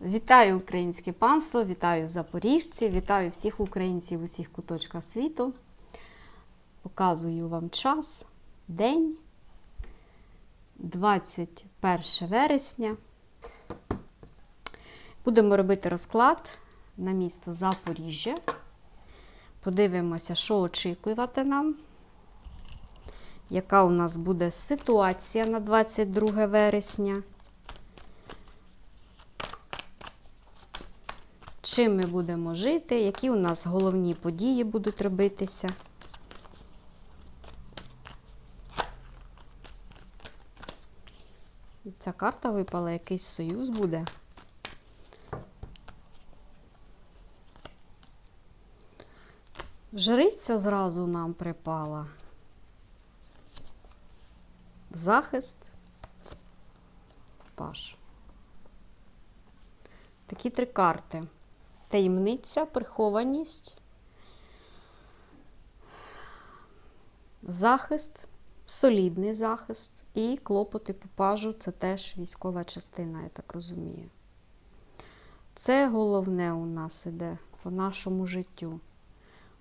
Вітаю українське панство, вітаю запоріжці, вітаю всіх українців у всіх куточках світу. Показую вам час, день, 21 вересня. Будемо робити розклад на місто Запоріжжя. Подивимося, що очікувати нам, яка у нас буде ситуація на 22 вересня. Чим ми будемо жити, які у нас головні події будуть робитися. Ця карта випала, якийсь союз буде. Жриця зразу нам припала. Захист. Паш. Такі три карти таємниця, прихованість, захист, солідний захист і клопоти попажу це теж військова частина, я так розумію. Це головне у нас іде по нашому життю.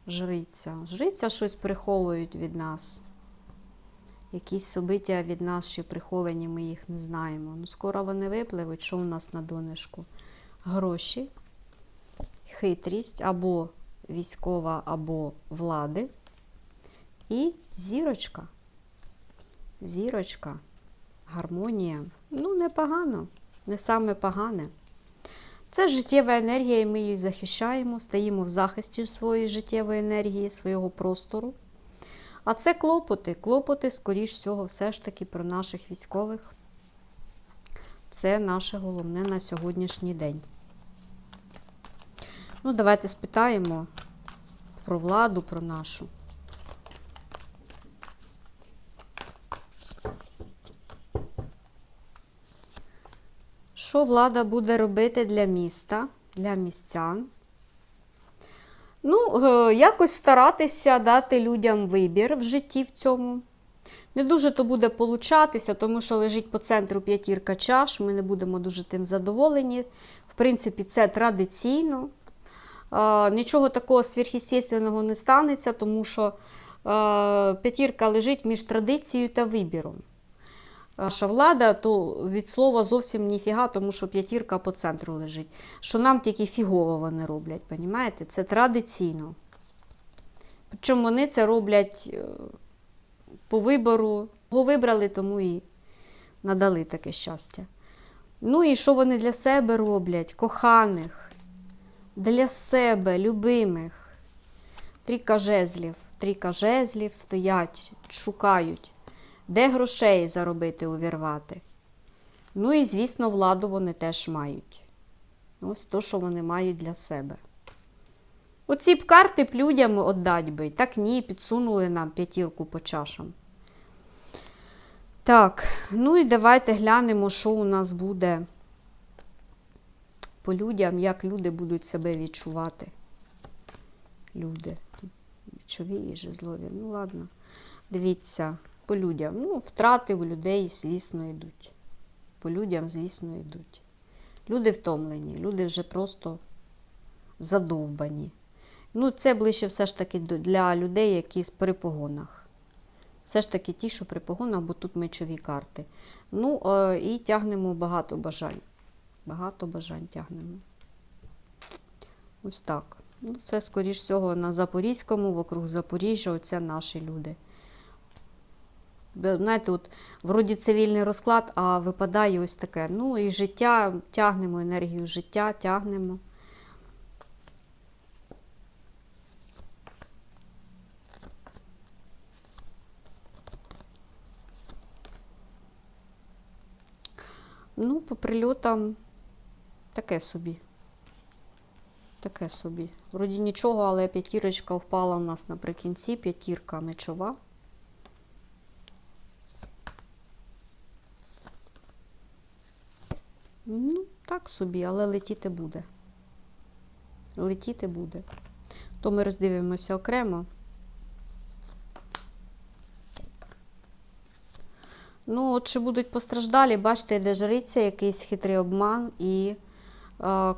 Жриця. Жриця щось приховують від нас. Якісь собиття від нас ще приховані, ми їх не знаємо. Ну, скоро вони випливуть, що у нас на донишку? Гроші хитрість або військова, або влади. І зірочка. Зірочка, гармонія. Ну, непогано, не саме погане. Це життєва енергія, і ми її захищаємо, стаємо в захисті своєї життєвої енергії, свого простору. А це клопоти. Клопоти, скоріш всього, все ж таки про наших військових. Це наше головне на сьогоднішній день. Ну, давайте спитаємо про владу, про нашу. Що влада буде робити для міста, для містян? Ну, е, якось старатися дати людям вибір в житті в цьому. Не дуже то буде получатися, тому що лежить по центру п'ятірка чаш, ми не будемо дуже тим задоволені. В принципі, це традиційно. Нічого такого сверхъестественного не станеться, тому що п'ятірка лежить між традицією та вибіром. Наша влада, то від слова зовсім ніфіга, тому що п'ятірка по центру лежить. Що нам тільки фігово вони роблять, понімаєте? Це традиційно. Причому вони це роблять е, по вибору. Його вибрали, тому і надали таке щастя. Ну і що вони для себе роблять? Коханих для себе, любимих. Трійка жезлів. Трійка жезлів стоять, шукають, де грошей заробити, увірвати. Ну і, звісно, владу вони теж мають. Ось то, що вони мають для себе. Оці б карти б людям отдать би. Так ні, підсунули нам п'ятірку по чашам. Так, ну і давайте глянемо, що у нас буде по людям, як люди будуть себе відчувати. Люди. Чові і жезлові. Ну, ладно. Дивіться, по людям. Ну, втрати у людей, звісно, йдуть. По людям, звісно, йдуть. Люди втомлені, люди вже просто задовбані. Ну, це ближче все ж таки для людей, які при погонах. Все ж таки ті, що при погонах, бо тут мечові карти. Ну, е, і тягнемо багато бажань. Багато бажань тягнемо. Ось так. Ну, Це, скоріш всього, на Запорізькому, вокруг Запоріжжя, оце наші люди. Знаєте, от, вроді цивільний розклад, а випадає ось таке. Ну, і життя, тягнемо енергію життя, тягнемо. Ну, по прильотам таке собі. Таке собі. Вроді нічого, але п'ятірочка впала у нас наприкінці, п'ятірка мечова. Ну, так собі, але летіти буде. Летіти буде. То ми роздивимося окремо. Ну, от чи будуть постраждалі, бачите, де жриця, якийсь хитрий обман і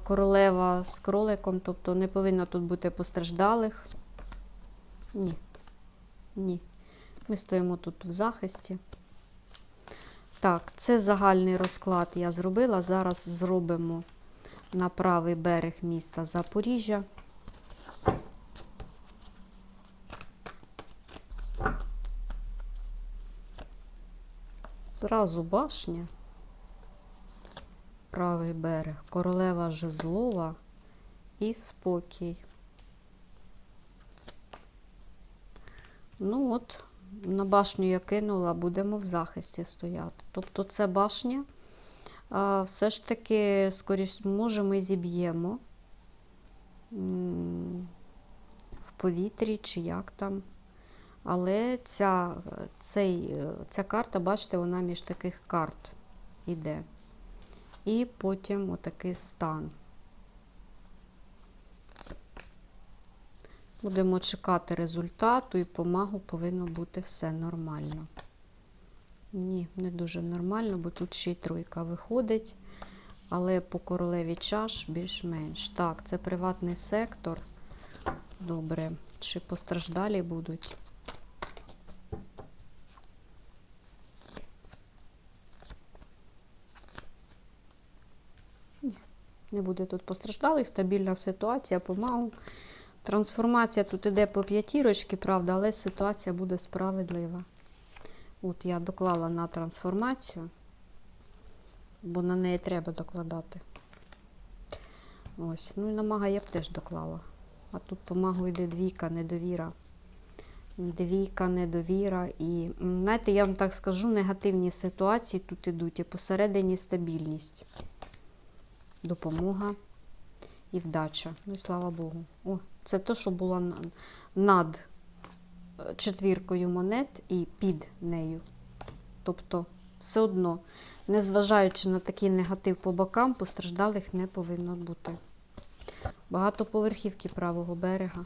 королева з кроликом, тобто не повинно тут бути постраждалих. Ні. Ні. Ми стоїмо тут в захисті. Так, це загальний розклад я зробила. Зараз зробимо на правий берег міста Запоріжжя. Зразу башня. Правий берег, королева Жезлова і спокій. Ну от, на башню я кинула, будемо в захисті стояти. Тобто це башня, а, все ж таки, скоріш, може, ми зіб'ємо в повітрі чи як там. Але ця, цей, ця карта, бачите, вона між таких карт іде. І потім отакий стан. Будемо чекати результату і по магу повинно бути все нормально. Ні, не дуже нормально, бо тут ще й тройка виходить. Але по королеві чаш більш-менш. Так, це приватний сектор. Добре. Чи постраждалі будуть? Буде тут постраждалих, стабільна ситуація по магу. Трансформація тут іде по п'ятірочки, правда, але ситуація буде справедлива. От я доклала на трансформацію, бо на неї треба докладати. Ось, ну і на я б теж доклала. А тут по магу йде двійка, недовіра. Двійка, недовіра. І, знаєте, я вам так скажу, негативні ситуації тут ідуть. І посередині стабільність. Допомога і вдача. Ну і слава Богу. О, це то, що було над е, четвіркою монет і під нею. Тобто, все одно, незважаючи на такий негатив по бокам, постраждалих не повинно бути. Багатоповерхівки правого берега.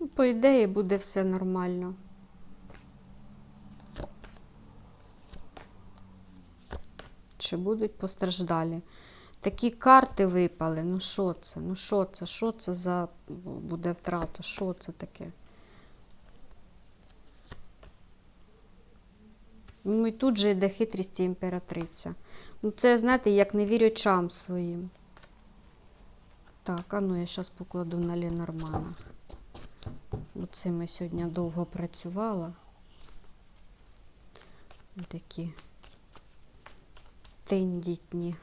Ну, По ідеї буде все нормально. Чи будуть постраждалі? Такі карти випали. Ну що це? Ну що це? Що це за буде втрата? Що це таке? Ну і тут же йде хитрість імператриця. Ну це, знаєте, як не вірю своїм. Так, а ну я зараз покладу на Ленорманах. Оцим я сьогодні довго працювала. Такі тендітні.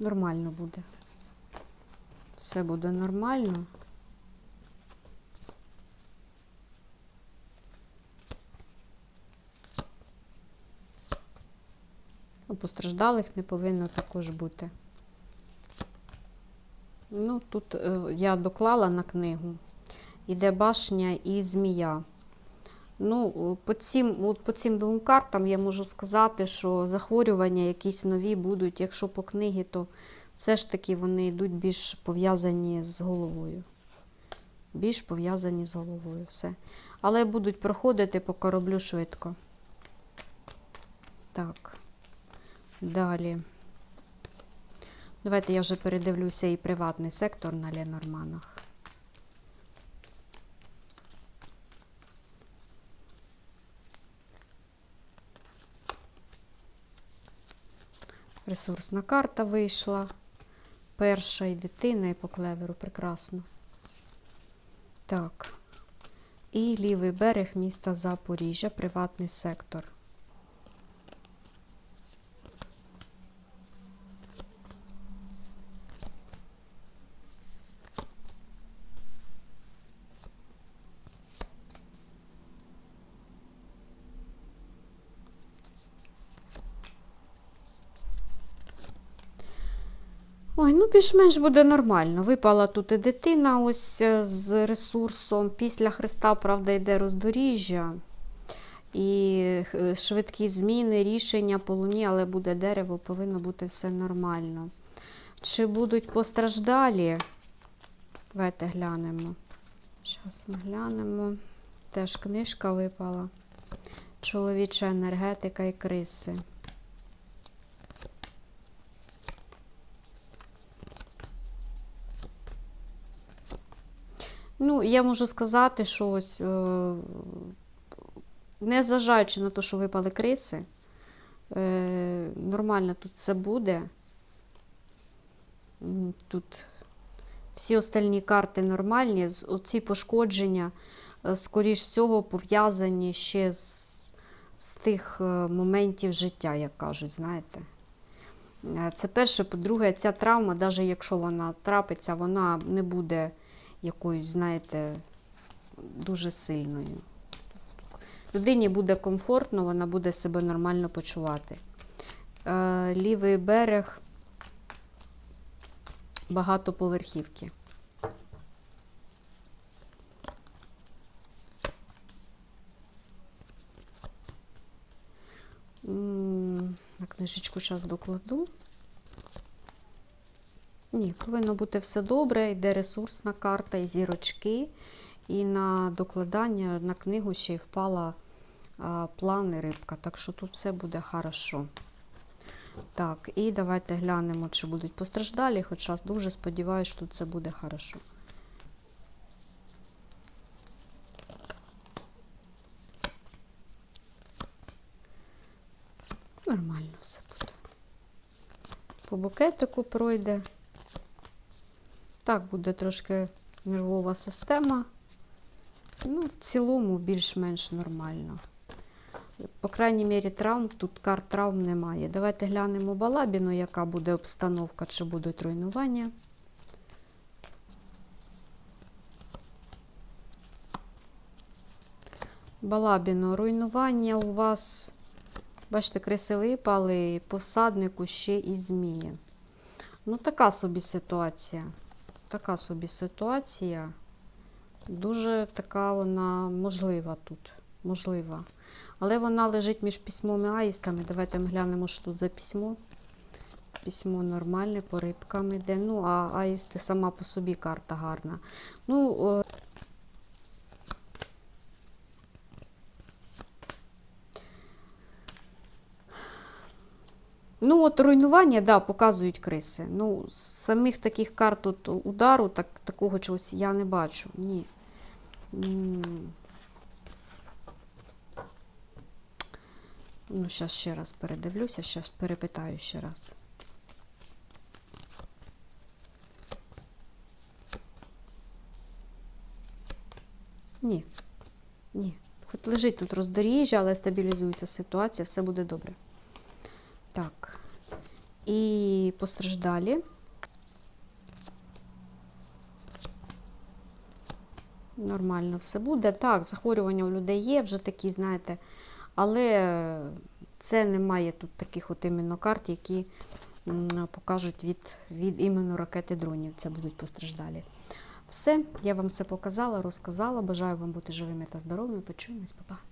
Нормально буде. Все буде нормально. А Постраждалих не повинно також бути. Ну, тут е, я доклала на книгу. Іде башня і змія. Ну, по цим, от по цим двом картам я можу сказати, що захворювання якісь нові будуть. Якщо по книгі, то все ж таки вони йдуть більш пов'язані з головою. Більш пов'язані з головою. все. Але будуть проходити по кораблю швидко. Так. Далі. Давайте я вже передивлюся і приватний сектор на Ленорманах. Ресурсна карта вийшла. Перша і дитина, і по клеверу. Прекрасно. Так. І лівий берег міста Запоріжжя, приватний сектор. Ой, ну більш-менш буде нормально. Випала тут і дитина ось е, з ресурсом. Після Христа, правда, йде роздоріжжя. І е, швидкі зміни, рішення по луні, але буде дерево, повинно бути все нормально. Чи будуть постраждалі? Давайте глянемо. Зараз ми глянемо. Теж книжка випала. Чоловіча енергетика і криси. Ну, я можу сказати, що ось, е, незважаючи на те, що випали криси, е, нормально тут все буде. Тут всі остальні карти нормальні. Оці пошкодження, е, скоріш всього, пов'язані ще з, з тих моментів життя, як кажуть, знаєте. Це перше, по-друге, ця травма, навіть якщо вона трапиться, вона не буде якоюсь, знаєте, дуже сильною. Людині буде комфортно, вона буде себе нормально почувати. Е, Лівий берег багатоповерхівки. На книжечку зараз докладу. Ні, повинно бути все добре. Йде ресурсна карта і зірочки. І на докладання на книгу ще й впала а, плани рибка. Так що тут все буде хорошо. Так, і давайте глянемо, чи будуть постраждалі, хоча дуже сподіваюся, що тут все буде хорошо. Нормально все буде. По букетику пройде. Так, буде трошки нервова система. Ну, в цілому більш-менш нормально. По крайній мірі, травм, тут карт травм немає. Давайте глянемо балабіну, яка буде обстановка, чи будуть руйнування. Балабіно, руйнування у вас, бачите, криси випали, посаднику ще і змії. Ну, така собі ситуація. Така собі ситуація. Дуже така вона можлива тут. Можлива. Але вона лежить між письмом і аїстами. Давайте ми глянемо, що тут за письмо. Письмо нормальне, по рибкам іде. Ну, а аїсти сама по собі карта гарна. Ну, Ну, от руйнування, да, показують криси. Ну, самих таких карт тут удару, так, такого чогось я не бачу. Ні. Ну, зараз ще раз передивлюся, зараз перепитаю ще раз. Ні. Ні. Хоч лежить тут роздоріжжя, але стабілізується ситуація, все буде добре. І постраждалі. Нормально все буде. Так, захворювання у людей є, вже такі, знаєте, але це немає тут таких от іменно карт, які покажуть від, від іменно ракети дронів. Це будуть постраждалі. Все, я вам все показала, розказала. Бажаю вам бути живими та здоровими. Почуємось, па-па.